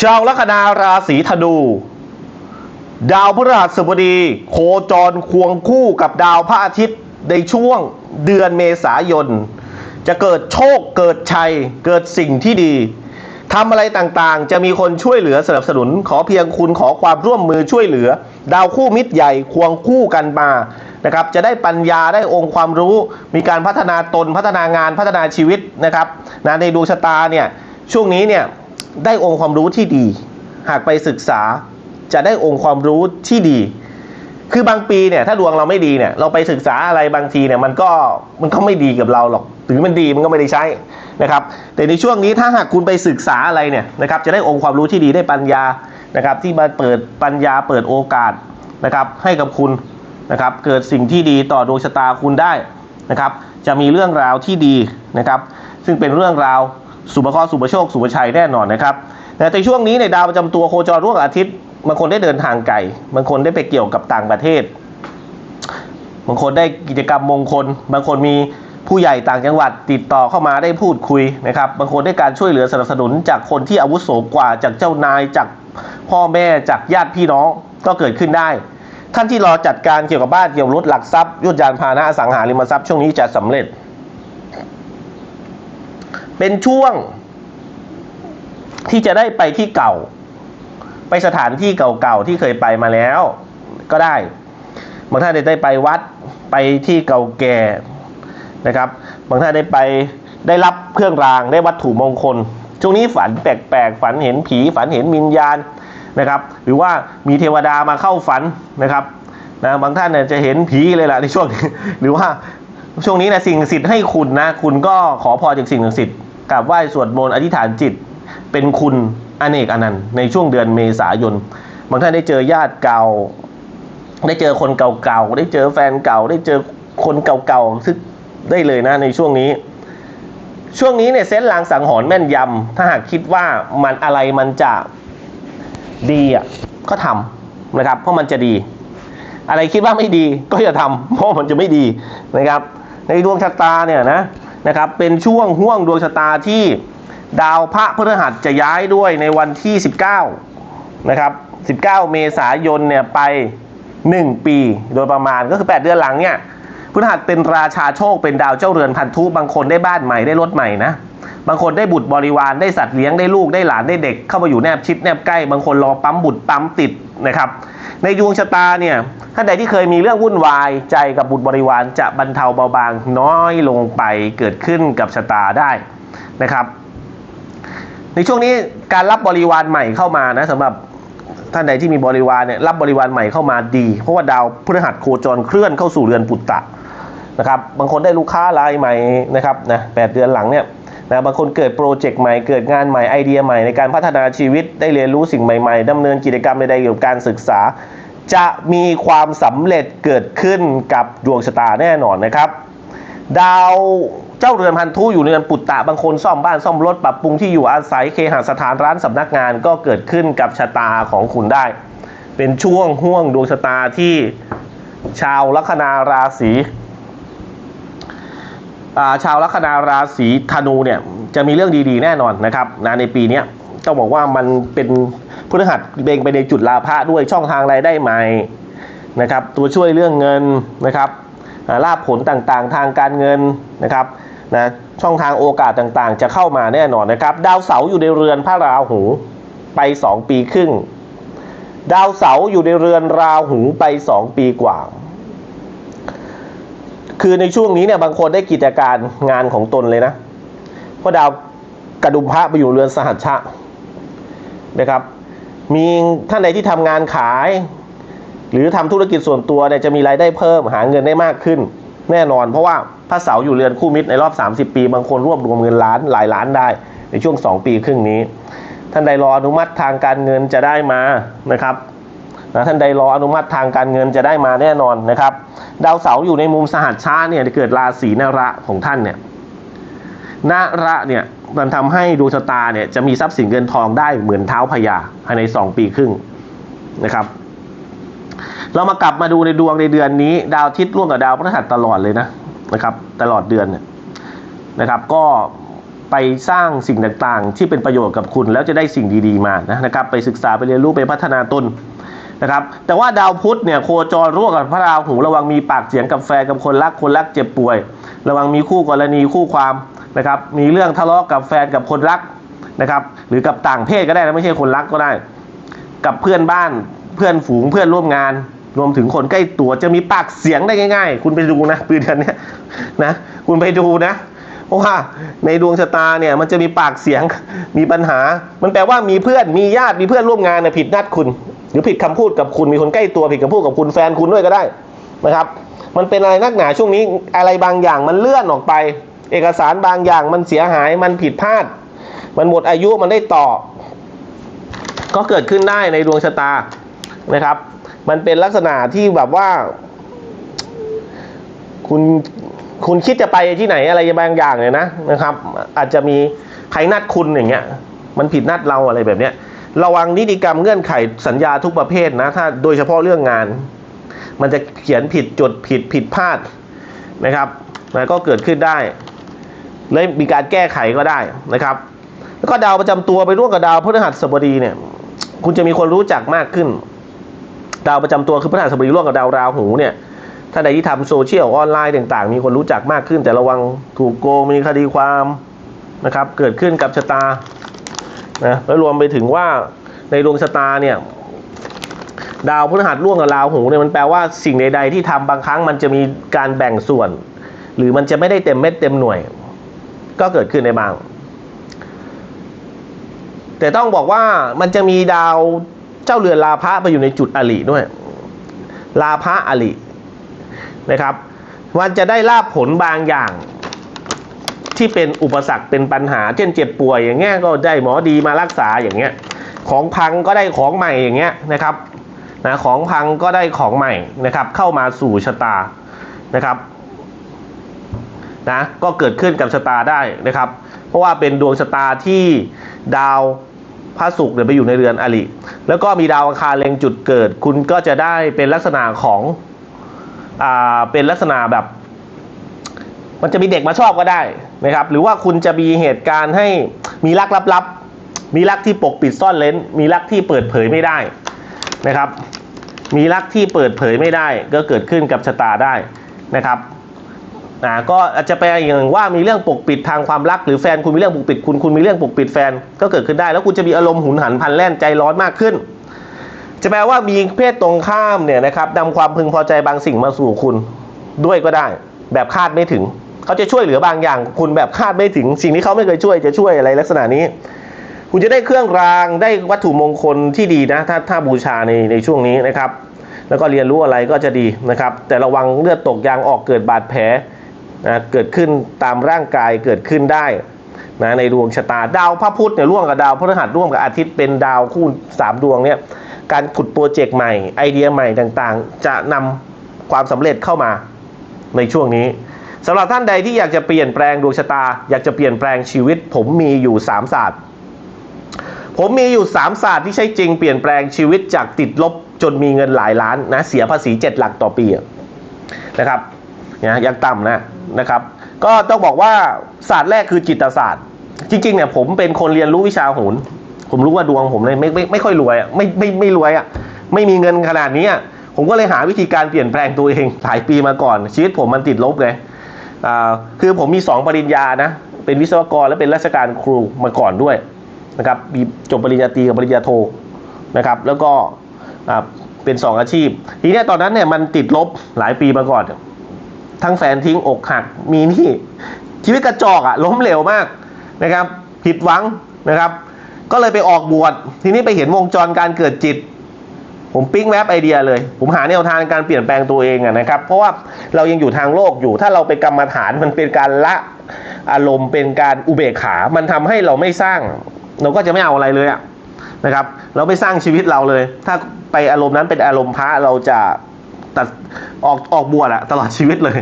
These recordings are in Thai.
ชาวลัคนาราศีธนู ดาวพฤหัสบดี โคจรควงคู่กับดาวพระอาทิตย์ในช่วงเดือนเมษายน จะเกิดโชคเกิดชัย เกิดสิ่งที่ดีทำอะไรต่างๆ จะมีคนช่วยเหลือสนับสนุน ขอเพียงคุณขอความร่วมมือช่วยเหลือ ดาวคู่มิตรใหญ่ควงคู่กันมานะครับจะได้ปัญญาได้องค์ความรู้ มีการพัฒนาตนพัฒนางานพัฒนาชีวิตนะครับนะในดวงชะตาเนี่ยช่วงนี้เนี่ย ได้องค์ความรู้ที่ดี หากไปศึกษาจะได้องค์ความรู้ที่ดี คือบางปีเนี่ยถ้าดวงเราไม่ดีเนี่ยเราไปศึกษาอะไรบางทีเนี่ยมันก็มันก็ไม่ดีกับเราหรอกถึงมันดีมันก็ไม่ได้ใช้นะครับแต่ในช่วงนี้ถ้าหากคุณไปศึกษาอะไรเนี่ยนะครับจะได้องค์ความรู้ที่ดีได้ปัญญานะครับที่มาเปิดปัญญาเปิดโอกาสนะครับให้กับคุณนะครับเกิดสิ่งที่ดีต่อดวงชะตาคุณได้นะครับจะมีเรื่องราวที่ดีนะครับซึ่งเป็นเรื่องราว สุภคราะห์สุภโชค สุภชัยแน่นอนนะครับแต่ในช่วงนี้ในดาวประจำตัวโคจรร่วงอาทิตย์บางคนได้เดินทางไกลบางคนได้ไปเกี่ยวกับต่างประเทศ บางคนได้กิจกรรมมงคล บางคนมีผู้ใหญ่ต่างจังหวัดติดต่อเข้ามาได้พูดคุยนะครับ บางคนได้การช่วยเหลือสนับสนุน จากคนที่อาวุโสกว่าจากเจ้านายจากพ่อแม่จากญาติพี่น้องก็เกิดขึ้นได้ ท่านที่รอจัดการเกี่ยวกับบ้านเกี่ยวกับรถหลักทรัพย์ยุทธยานพาหนะอสังหาริมทรัพย์ช่วงนี้จะสำเร็จ เป็นช่วง ที่จะได้ไปที่เก่า ไปสถานที่เก่าๆที่เคยไปมาแล้ว ก็ได้บางท่านได้ไปวัดไปที่เก่าแก่นะครับบางท่านได้ไปได้รับเครื่องรางได้วัตถุมงคล ช่วงนี้ฝันแปลกๆฝันเห็นผีฝันเห็นวิญญาณนะครับ หรือว่ามีเทวดามาเข้าฝันนะครับนะบางท่านเนี่ยจะเห็นผีเลยล่ะในช่วงนี้หรือว่าช่วงนี้นะสิ่งศักดิ์สิทธิ์ให้คุณนะ คุณก็ขอพรจากสิ่งศักดิ์สิทธิ์ กราบไหว้สวดมนต์อธิษฐานจิต เป็นคุณอเนกอนันต์ในช่วงเดือนเมษายนบางท่านได้เจอญาติเก่า ได้เจอคนเก่าๆได้เจอแฟนเก่า ได้เจอคนเก่าๆซึ่งได้เลยนะในช่วงนี้ ช่วงนี้เนี่ยเซนลางสังหรณ์แม่นยำถ้าหากคิดว่ามันอะไรมันจะดีอะก็ทำนะครับ เพราะมันจะดี อะไรคิดว่าไม่ดีก็อย่าทำเพราะมันจะไม่ดีนะครับ ในดวงชะตาเนี่ยนะ นะครับเป็นช่วงห่วงดวงชะตาที่ดาวพระพฤหัสจะย้ายด้วยในวันที่ 19นะครับ19 เมษายนเนี่ยไป 1 ปีโดยประมาณก็คือ 8 เดือนหลังเนี่ยพฤหัสเป็นราชาโชคเป็นดาวเจ้าเรือนพันธุบางคนได้บ้านใหม่ได้รถใหม่นะบางคนได้บุตรบริวารได้สัตว์เลี้ยงได้ลูกได้หลานได้เด็ก เข้ามาอยู่แนบชิดแนบใกล้ บางคนรอปั๊มบุตรปั๊มติดนะครับ ในดวงชะตาเนี่ยท่านใดที่เคยมีเรื่องวุ่นวายใจกับบุตรบริวารจะบรรเทาเบาบางน้อยลงไปเกิดขึ้นกับชะตาได้นะครับ ในช่วงนี้การรับบริวารใหม่เข้ามานะสำหรับท่านใดที่มีบริวารเนี่ยรับบริวารใหม่เข้ามาดี เพราะว่าดาวพฤหัสโคจรเคลื่อนเข้าสู่เรือนปุตตะนะครับบางคนได้ลูกค้ารายใหม่นะครับนะแปดเดือนหลังเนี่ย นะบางคนเกิดโปรเจกต์ใหม่เกิดงานใหม่ไอเดียใหม่ในการพัฒนาชีวิตได้เรียนรู้สิ่งใหม่ๆดำเนินกิจกรรมใดๆเกี่ยวกับการศึกษา จะมีความสำเร็จเกิดขึ้นกับดวงชะตาแน่นอนนะครับ ดาวเจ้าเรือนพันธุอยู่ในเรือนปุตตะบางคนซ่อมบ้านซ่อมรถปรับปรุงที่อยู่อาศัยเคหสถานร้านสำนักงานก็เกิดขึ้นกับชะตาของคุณได้ เป็นช่วงห่วงดวงชะตาที่ชาวลัคนาราศี ชาวลัคนาราศีธนูเนี่ยจะมีเรื่องดีๆแน่นอนนะครับนะในปีนี้ต้องบอกว่ามันเป็นพฤหัสเบงไปในจุดลาภะด้วยช่องทางรายได้ใหม่นะครับ ตัวช่วยเรื่องเงินนะครับลาภผลต่างๆ ทางการเงินนะครับนะช่องทางโอกาสต่างๆ จะเข้ามาแน่นอนนะครับ ดาวเสาร์อยู่ในเรือนพระราหูไป 2 ปีครึ่ง ดาวเสาร์อยู่ในเรือนราหูไป 2 ปีกว่า คือในช่วงนี้เนี่ยบางคนได้กิจการงานของตนเลยนะเพราะดาวกระดุมพระไปอยู่เรือนสหัชชะนะครับ มีท่านใดที่ทำงานขาย หรือทำธุรกิจส่วนตัวเนี่ยจะมีรายได้เพิ่มหาเงินได้มากขึ้น แน่นอน เพราะว่าพระเสาอยู่เรือนคู่มิตรในรอบ 30 ปี บางคนรวบรวมเงินล้านหลายล้านได้ ในช่วง 2 ปีครึ่งนี้ ท่านใดรออนุมัติทางการเงินจะได้มานะครับนะท่านใดรออนุมัติทางการเงินจะได้มาแน่นอนนะครับ ดาวเสาร์อยู่ในมุมสหัสชาเนี่ยเกิดราศีนระของท่านเนี่ยนระเนี่ยมันทำให้ดวงชะตาเนี่ยจะมีทรัพย์สินเงินทองได้เหมือนเท้าพญาภายใน 2 ปีครึ่งนะครับ เรามากลับมาดูในดวงในเดือนนี้ ดาวอาทิตย์ร่วมกับดาวพฤหัสตลอดเลยนะนะครับ ตลอดเดือนเนี่ยนะครับ ก็ไปสร้างสิ่งต่างๆ ที่เป็นประโยชน์กับคุณ แล้วจะได้สิ่งดีๆมานะนะครับ ไปศึกษาไปเรียนรู้ไปพัฒนาตน นะครับแต่ว่าดาวพุธเนี่ยโคจรร่วมกับพระราหูระวังมีปากเสียงกับแฟนกับคนรักคนรักเจ็บป่วย ระวังมีคู่กรณีคู่ความนะครับมีเรื่องทะเลาะกับแฟนกับคนรักนะครับหรือกับต่างเพศก็ได้นะไม่ใช่คนรักก็ได้ กับเพื่อนบ้านเพื่อนฝูงเพื่อนร่วมงาน รวมถึงคนใกล้ตัวจะมีปากเสียงได้ง่าย ๆ คุณไปดูนะปีเดือนนี้นะคุณไปดูนะเพราะว่าในดวงชะตาเนี่ยมันจะมีปากเสียงมีปัญหา มันแปลว่ามีเพื่อนมีญาติมีเพื่อนร่วมงานเนี่ยผิดนัดคุณ หรือผิดคำพูดกับคุณมีคนใกล้ตัวผิดคำพูดกับคุณแฟนคุณด้วยก็ได้นะครับ มันเป็นอะไรนักหนาช่วงนี้อะไรบางอย่างมันเลื่อนออกไป เอกสารบางอย่างมันเสียหายมันผิดพลาด มันหมดอายุมันได้ต่อ ก็เกิดขึ้นได้ในดวงชะตานะครับ มันเป็นลักษณะที่แบบว่า คุณคุณคิดจะไปที่ไหนอะไรบางอย่างเนี่ยนะนะครับ อาจจะมีใครนัดคุณอย่างเงี้ย มันผิดนัดเราอะไรแบบเนี้ย ระวังนิติกรรมเงื่อนไขสัญญาทุกประเภทนะถ้าโดยเฉพาะเรื่องงาน มันจะเขียนผิดจดผิดผิดพลาดนะครับนะก็เกิดขึ้นได้เลยมีการแก้ไขก็ได้นะครับ แล้วก็ดาวประจำตัวไปร่วมกับดาวพฤหัสบดีเนี่ย คุณจะมีคนรู้จักมากขึ้น ดาวประจำตัวคือพฤหัสบดีร่วมกับดาวราหูเนี่ยถ้าใดที่ทำโซเชียลออนไลน์ต่างๆ มีคนรู้จักมากขึ้น แต่ระวังถูกโกงมีคดีความนะครับ เกิดขึ้นกับชะตา นะแล้วรวมไปถึงว่าในดวงชะตาเนี่ยดาวพฤหัสร่วมกับราหูเนี่ยมันแปลว่าสิ่งใด ๆ ที่ทำบางครั้งมันจะมีการแบ่งส่วน หรือมันจะไม่ได้เต็มเม็ดเต็มหน่วย ก็เกิดขึ้นในบาง แต่ต้องบอกว่ามันจะมีดาวเจ้าเรือนลาพะไปอยู่ในจุดอลิด้วย ลาพะอลินะครับมันจะได้ลาบผลบางอย่าง ที่เป็นอุปสรรคเป็นปัญหา เช่นเจ็บป่วยอย่างเงี้ยก็ได้หมอดีมารักษาอย่างเงี้ยของพังก็ได้ของใหม่อย่างเงี้ยนะครับนะของพังก็ได้ของใหม่นะครับ เข้ามาสู่ชะตานะครับนะก็เกิดขึ้นกับชะตาได้นะครับ เพราะว่าเป็นดวงชะตาที่ดาวพระศุกร์เนี่ยไปอยู่ในเรือนอริแล้วก็มีดาวอังคารเล็งจุดเกิด คุณก็จะได้เป็นลักษณะของอ่าเป็นลักษณะแบบ มันจะมีเด็กมาชอบก็ได้ นะครับ หรือว่าคุณจะมีเหตุการณ์ให้มีรักลับๆ มีรักที่ปกปิดซ่อนเลนมีรักที่เปิดเผยไม่ได้นะครับ มีรักที่เปิดเผยไม่ได้ ก็เกิดขึ้นกับชะตาได้นะครับอ่าก็อาจจะแปลอย่างว่ามีเรื่องปกปิดทางความรัก หรือแฟนคุณมีเรื่องปกปิดคุณคุณมีเรื่องปกปิดแฟนก็เกิดขึ้นได้ แล้วคุณจะมีอารมณ์หุนหันพันแล่นใจร้อนมากขึ้น จะแปลว่ามีเพศตรงข้ามเนี่ยนะครับนำความพึงพอใจบางสิ่งมาสู่คุณด้วยก็ได้ แบบคาดไม่ถึง เขาจะช่วยเหลือบางอย่าง คุณแบบคาดไม่ถึง สิ่งที่เขาไม่เคยช่วยจะช่วยอะไรลักษณะนี้ คุณจะได้เครื่องรางได้วัตถุมงคลที่ดีนะ ถ้าถ้าบูชาในในช่วงนี้นะครับ แล้วก็เรียนรู้อะไรก็จะดีนะครับ แต่ระวังเลือดตกยางออกเกิดบาดแผลนะเกิดขึ้นตามร่างกายเกิดขึ้นได้นะในดวงชะตาดาวพระพุธเนี่ยร่วมกับดาวพฤหัสร่วมกับอาทิตย์เป็นดาวคู่สามดวงเนี่ยการขุดโปรเจกต์ใหม่ไอเดียใหม่ต่างๆ จะนำความสำเร็จเข้ามาในช่วงนี้ สำหรับท่านใดที่อยากจะเปลี่ยนแปลงดวงชะตา อยากจะเปลี่ยนแปลงชีวิต ผมมีอยู่สามศาสตร์ ผมมีอยู่สามศาสตร์ที่ใช้จริงเปลี่ยนแปลงชีวิตจากติดลบจนมีเงินหลายล้านนะเสียภาษีเจ็ดหลักต่อปีนะครับนะยังต่ำนะนะครับ ก็ต้องบอกว่าศาสตร์แรกคือจิตศาสตร์ จริงๆเนี่ยผมเป็นคนเรียนรู้วิชาโหนผมรู้ว่าดวงผมเลยไม่ไม่ไม่ค่อยรวยอะไม่ไม่ไม่รวยอะไม่มีเงินขนาดนี้อะผมก็เลยหาวิธีการเปลี่ยนแปลงตัวเองหลายปีมาก่อน ชีวิตผมมันติดลบเลย คือผมมีสองปริญญานะ เป็นวิศวกรและเป็นราชการครูมาก่อนด้วยนะครับมีจบปริญญาตรีกับปริญญาโทนะครับ แล้วก็เป็นสองอาชีพ ทีนี้ตอนนั้นเนี่ยมันติดลบหลายปีมาก่อน ทั้งแฟนทิ้งอกหักมีหนี่ชีวิตกระจอกอะล้มเหลวมากนะครับ ผิดหวังนะครับ ก็เลยไปออกบวชทีนี้ไปเห็นวงจรการเกิดจิต ผมปิ๊งแวบไอเดียเลย ผมหาแนวทางการเปลี่ยนแปลงตัวเองอะนะครับ เพราะว่าเรายังอยู่ทางโลกอยู่ ถ้าเราไปกรรมฐานมันเป็นการละอารมณ์เป็นการอุเบกขา มันทำให้เราไม่สร้าง เราก็จะไม่เอาอะไรเลยอะนะครับ เราไม่สร้างชีวิตเราเลย ถ้าไปอารมณ์นั้นเป็นอารมณ์พระเราจะตัดออกออกบวชอะตลอดชีวิตเลย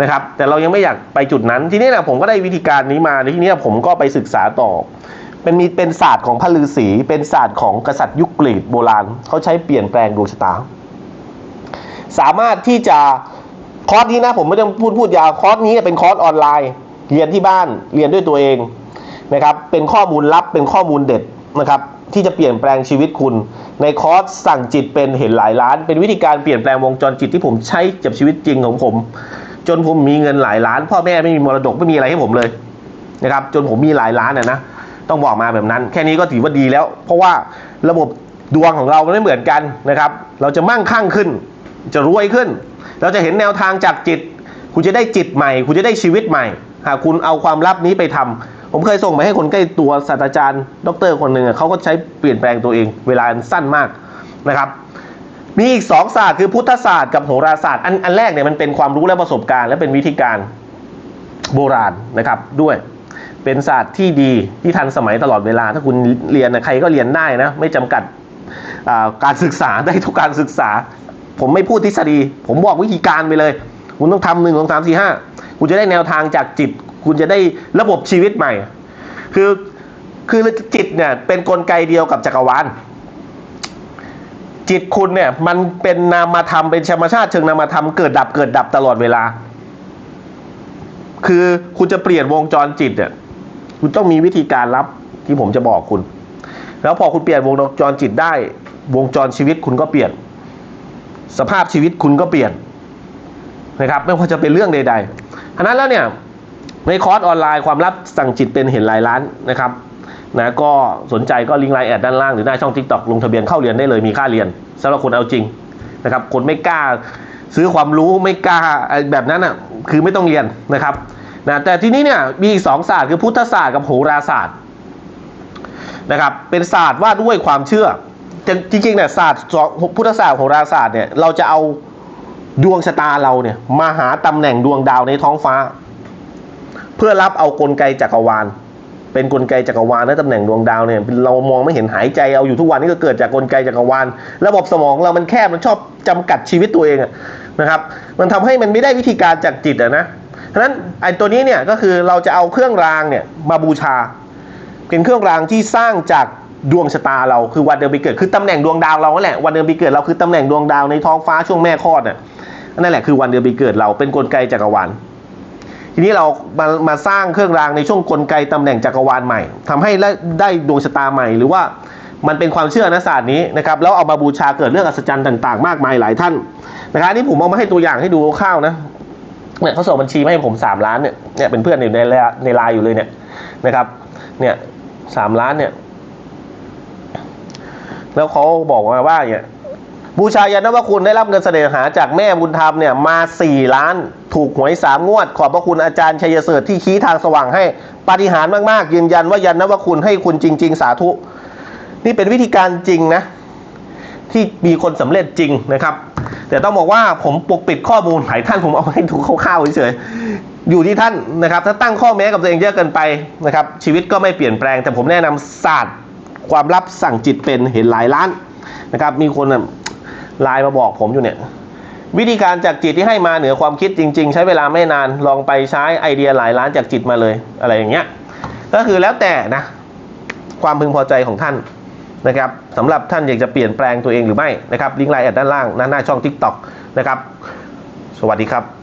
นะครับ แต่เรายังไม่อยากไปจุดนั้น ทีนี้นะผมก็ได้วิธีการนี้มาทีนี้ผมก็ไปศึกษาต่อ เป็นมีเป็นศาสตร์ของพระฤาษีเป็นศาสตร์ของกษัตริย์ยุคกรีกโบราณเขาใช้เปลี่ยนแปลงดวงชะตา สามารถที่จะคอร์สนี้นะผมไม่ได้พูดพูดยาวคอร์สนี้เป็นคอร์สออนไลน์ เรียนที่บ้านเรียนด้วยตัวเองนะครับ เป็นข้อมูลลับเป็นข้อมูลเด็ดนะครับ ที่จะเปลี่ยนแปลงชีวิตคุณ ในคอร์สสั่งจิตเป็นเห็นหลายล้าน เป็นวิธีการเปลี่ยนแปลงวงจรจิตที่ผมใช้กับชีวิตจริงของผม จนผมมีเงินหลายล้าน พ่อแม่ไม่มีมรดกไม่มีอะไรให้ผมเลยนะครับ จนผมมีหลายล้านน่ะนะ ต้องบอกมาแบบนั้น แค่นี้ก็ถือว่าดีแล้ว เพราะว่าระบบดวงของเราไม่เหมือนกันนะครับ เราจะมั่งคั่งขึ้น จะรวยขึ้น เราจะเห็นแนวทางจากจิต คุณจะได้จิตใหม่ คุณจะได้ชีวิตใหม่ หากคุณเอาความลับนี้ไปทำผมเคยส่งไปให้คนใกล้ตัวศาสตราจารย์ดรคนหนึ่งเขาก็ใช้เปลี่ยนแปลงตัวเอง เวลาสั้นมากนะครับมีอีกสองศาสตร์คือพุทธศาสตร์กับโหราศาสตร์อันอันแรกเนี่ยมันเป็นความรู้และประสบการณ์และเป็นวิธีการโบราณนะครับด้วย เป็นศาสตร์ที่ดีที่ทันสมัยตลอดเวลา ถ้าคุณเรียนนะใครก็เรียนได้นะ ไม่จำกัดการศึกษาได้ทุกการศึกษา ผมไม่พูดทฤษฎี ผมบอกวิธีการไปเลย คุณต้องทำหนึ่งสองสามสี่ห้าคุณจะได้แนวทางจากจิต คุณจะได้ระบบชีวิตใหม่ คือคือจิตเนี่ยเป็นนกลไกเดียวกับจักรวาลจิตคุณเนี่ยมันเป็นนามธรรมเป็นธรรมชาติเชิงนามธรรมเกิดดับเกิดดับตลอดเวลา คือคุณจะเปลี่ยนวงจรจิตเนี่ย คุณต้องมีวิธีการรับที่ผมจะบอกคุณ แล้วพอคุณเปลี่ยนวงจรจิตได้ วงจรชีวิตคุณก็เปลี่ยน สภาพชีวิตคุณก็เปลี่ยนนะครับไม่ว่าจะเป็นเรื่องใดๆฉะนั้นแล้วเนี่ยในคอร์สออนไลน์ความลับสั่งจิตเป็นเห็นหลายล้านนะครับนะก็สนใจก็ลิงก์ไลน์แอดด้านล่างหรือหน้าช่อง TikTok ลงทะเบียนเข้าเรียนได้เลยมีค่าเรียนสำหรับคนเอาจริงนะครับคนไม่กล้าซื้อความรู้ไม่กล้าไอ้แบบนั้นอะคือไม่ต้องเรียนนะครับ นะแต่ที่นี้เนี่ยมีอีกสองศาสตร์คือพุทธศาสตร์กับโหราศาสตร์นะครับเป็นศาสตร์ว่าด้วยความเชื่อ จริงๆเนี่ยศาสตร์พุทธศาสตร์โหราศาสตร์เนี่ยเราจะเอาดวงชะตาเราเนี่ยมาหาตำแหน่งดวงดาวในท้องฟ้า เพื่อรับเอากลไกจักรวาล เป็นกลไกจักรวาลและตำแหน่งดวงดาวเนี่ยเรามองไม่เห็นหายใจเอาอยู่ทุกวันนี้ก็เกิดจากกลไกจักรวาล ระบบสมองเรามันแคบมันชอบจำกัดชีวิตตัวเองนะครับ มันทำให้มันไม่ได้วิธีการจากจิตอะนะ ฉะนั้นไอ้ตัวนี้เนี่ยก็คือเราจะเอาเครื่องรางเนี่ยมาบูชา เป็นเครื่องรางที่สร้างจากดวงชะตาเราคือวันเดือนปีเกิดคือตำแหน่งดวงดาวเราแหละวันเดือนปีเกิดเราคือตำแหน่งดวงดาวในท้องฟ้าช่วงแม่คลอดน่ะนั่นแหละคือวันเดือนปีเกิดเราเป็นกลไกจักรวาลทีนี้เรามามาสร้างเครื่องรางในช่วงกลไกตำแหน่งจักรวาลใหม่ทำให้ได้ดวงชะตาใหม่ หรือว่ามันเป็นความเชื่อนะศาสตร์นี้นะครับแล้วเอามาบูชาเกิดเรื่องอัศจรรย์ต่าง ๆ มากมายหลายท่านนะครับนี่ผมเอามาให้ตัวอย่างให้ดูคร่าวนะ เนี่ยเขาส่งบัญชีมาให้ผมสามล้านเนี่ยเนี่ยเป็นเพื่อนอยู่ในในไลน์อยู่เลยเนี่ยนะครับ เนี่ยสามล้านเนี่ย แล้วเขาบอกมาว่าเนี่ยบูชายันนวคุณได้รับเงินเสน่หาจากแม่บุญธรรมเนี่ยมาสี่ล้าน ถูกหวยสามงวด ขอบพระคุณอาจารย์ชัยเสริฐที่ชี้ทางสว่างให้ปฏิหารมากๆ ยืนยันว่ายันนวคุณให้คุณจริง ๆ สาธุ นี่เป็นวิธีการจริงนะ ที่มีคนสำเร็จจริงนะครับ แต่ต้องบอกว่าผมปกปิดข้อมูลหลายท่านผมเอาให้ดูคร่าวๆเฉยๆอยู่ที่ท่านนะครับ ถ้าตั้งข้อแม้กับตัวเองเยอะเกินไปนะครับ ชีวิตก็ไม่เปลี่ยนแปลง แต่ผมแนะนำศาสตร์ความลับสั่งจิตเป็นเห็นหลายล้านนะครับ มีคนไลน์มาบอกผมอยู่เนี่ยวิธีการจากจิตที่ให้มาเหนือความคิดจริง ๆ ใช้เวลาไม่นานลองไปใช้ไอเดียหลายล้านจากจิตมาเลยอะไรอย่างเงี้ยก็คือแล้วแต่นะ ความพึงพอใจของท่าน นะครับสำหรับท่านอยากจะเปลี่ยนแปลงตัวเองหรือไม่นะครับลิงก์ไลน์แอดด้านล่างหน้าช่อง TikTok นะครับ สวัสดีครับ